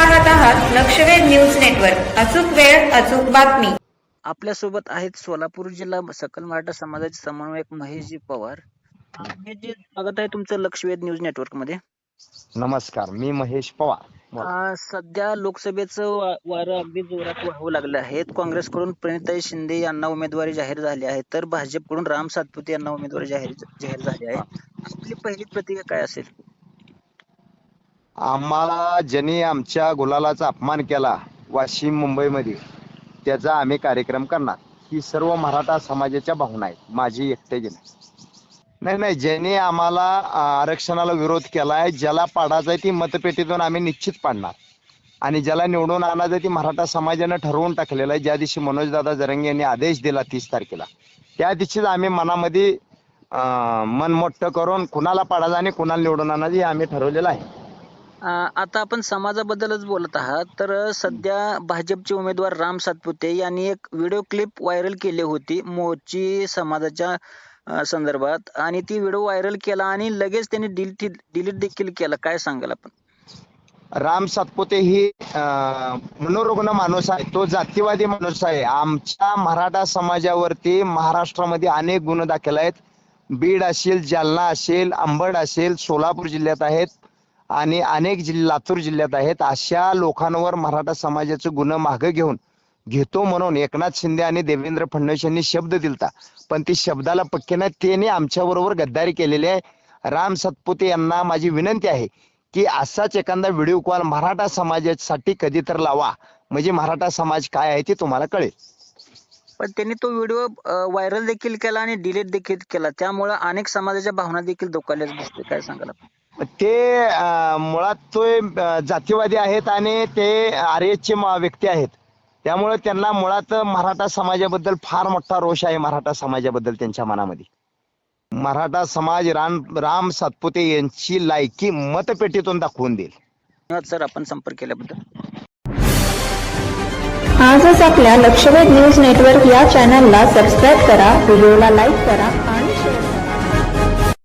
लक्षवेध news network. अचूक वेळ अचूक बातमी. आपल्यासोबत आहेत सोलापूर जिल्हा सकल मराठा समाजाचे समन्वयक महेशजी पवार. महेशजी स्वागत आहे तुमचं लक्षवेध न्यूज नेटवर्कमध्ये नमस्कार मी महेश पवार. सध्या लोकसभेचं वारं अगदी जोरात वाहू लागलं आहे. काँग्रेसकडून प्रणिताई शिंदे यांना उमेदवारी जाहीर झाली आहे तर भाजपकडून राम सातपुते यांना उमेदवारी जाहीर जाहीर झाली आहे. आपली पहिली प्रतिक्रिया काय असेल? आम्हाला ज्यांनी आमच्या गुलालाचा अपमान केला वाशिम मुंबईमध्ये त्याचा आम्ही कार्यक्रम करणार. ही सर्व मराठा समाजाच्या भावना आहेत. माझी एकट्याची नाही नाही नाही ज्यांनी आम्हाला आरक्षणाला विरोध केलाय ज्याला पाडायचा ती मतपेटीतून आम्ही निश्चित पाडणार. आणि ज्याला निवडून आणायचं ती मराठा समाजानं ठरवून टाकलेलं आहे. ज्या दिवशी मनोजदादा जरंगे यांनी आदेश दिला तीस तारखेला त्या दिवशीच आम्ही मनामध्ये मन मोठं करून कुणाला पाडायचं आणि कुणाला निवडून आणायचं हे आम्ही ठरवलेलं आहे. आता आपण समाजाबद्दलच बोलत आहात. तर सध्या भाजपचे उमेदवार राम सातपुते यांनी एक व्हिडिओ क्लिप व्हायरल केली होती मोची समाजाच्या संदर्भात. आणि ती व्हिडिओ व्हायरल केला आणि लगेच त्यांनी डिलीट डिलीट देखील केला. काय सांगाल आपण? राम सातपुते ही मनोरुग्ण माणूस आहे. तो जातीवादी माणूस आहे. आमच्या मराठा समाजावरती महाराष्ट्रामध्ये अनेक गुन्हे दाखल आहेत. बीड असेल जालना असेल अंबड असेल सोलापूर जिल्ह्यात आहेत. आणि अनेक जिल्हा लातूर जिल्ह्यात आहेत. अशा लोकांवर मराठा समाजाचे गुन्हे मागे घेऊन घेतो म्हणून एकनाथ शिंदे आणि देवेंद्र फडणवीस यांनी शब्द दिलता. पण ती शब्दाला पक्के नाही त्याने आमच्या बरोबर गद्दारी केलेली आहे. राम सतपुते यांना माझी विनंती आहे की असाच एखादा व्हिडिओ कॉल मराठा समाजासाठी कधी तर लावा. म्हणजे मराठा समाज काय आहे ते तुम्हाला कळेल. पण त्यांनी तो व्हिडिओ व्हायरल देखील केला आणि डिलीट देखील केला. त्यामुळे अनेक समाजाच्या भावना देखील धोकाल्याच दिसते काय सांगायला ते मुळात तो जातीवादी आहेत आणि ते आर्यचे व्यक्ती आहेत. त्यामुळे त्यांना मुळात मराठा समाजाबद्दल फार मोठा रोष आहे मराठा समाजाबद्दल त्यांच्या मनामध्ये. मराठा समाज राम राम सातपुते यांची लायकी मतपेटीतून दाखवून देईल. धन्यवाद सर आपण संपर्क केल्याबद्दल. आजच आपल्या लक्षवेध न्यूज नेटवर्क या चॅनलला सबस्क्राईब करा व्हिडिओला लाईक करा.